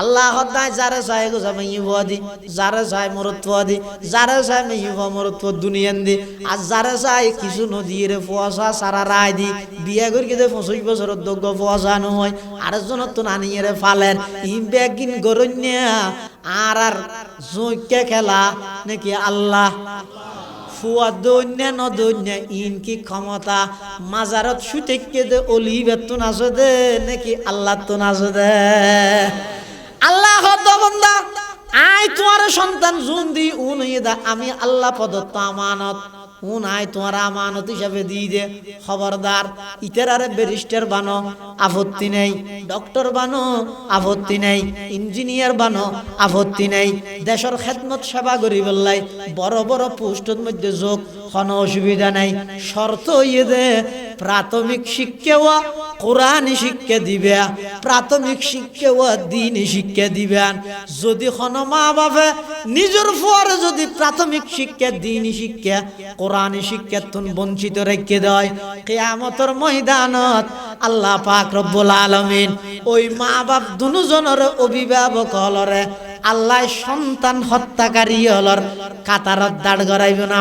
আল্লাহ যারে চায় গো যাবে ইবাদি যারে চায় মরত্ব দি যারে চায় মে ইবা মরত্ব দুনিয়ান দি, আর যারে চায় কিছু নদীর ফুয়াশা সারা রায় দি, বিয়া করি কেদে পঁচিশ বছরের দগ্গ ফুয়াশা নহয় আর জনত তো নানিয়ে ফালেন ই বেগিন গরণ্যা, আর আর জৈকে খেলা নাকি আল্লাহ। ইন কি ক্ষমতা নাকি আল্লাহ তো দে। আপত্তি ইঞ্জিনিয়ার বানো, আপত্তি নেই। দেশের খেদমত সেবা করি বললাই, বড় বড় পোস্টের মধ্যে যোগ অসুবিধা নাই। শর্ত ইয়ে দে, প্রাথমিক শিক্ষা কোরআন শিক্ষা দিবে। প্রাথমিক শিক্ষা দিন শিক্ষা দিবেন। যদি কোনো মা বাপে নিজের পরে যদি প্রাথমিক শিক্ষা, দিন শিক্ষা, কোরআন শিক্ষা তুন বঞ্চিত রেখে দেয়, কেয়ামতর ময়দানত আল্লাহ পাক রব্বুল আলমিন ওই মা বাপ দুজনের অভিভাবক হলরে, আল্লাহ সন্তান হত্যাকারী হলর কাতারত দাঁড় করাইব না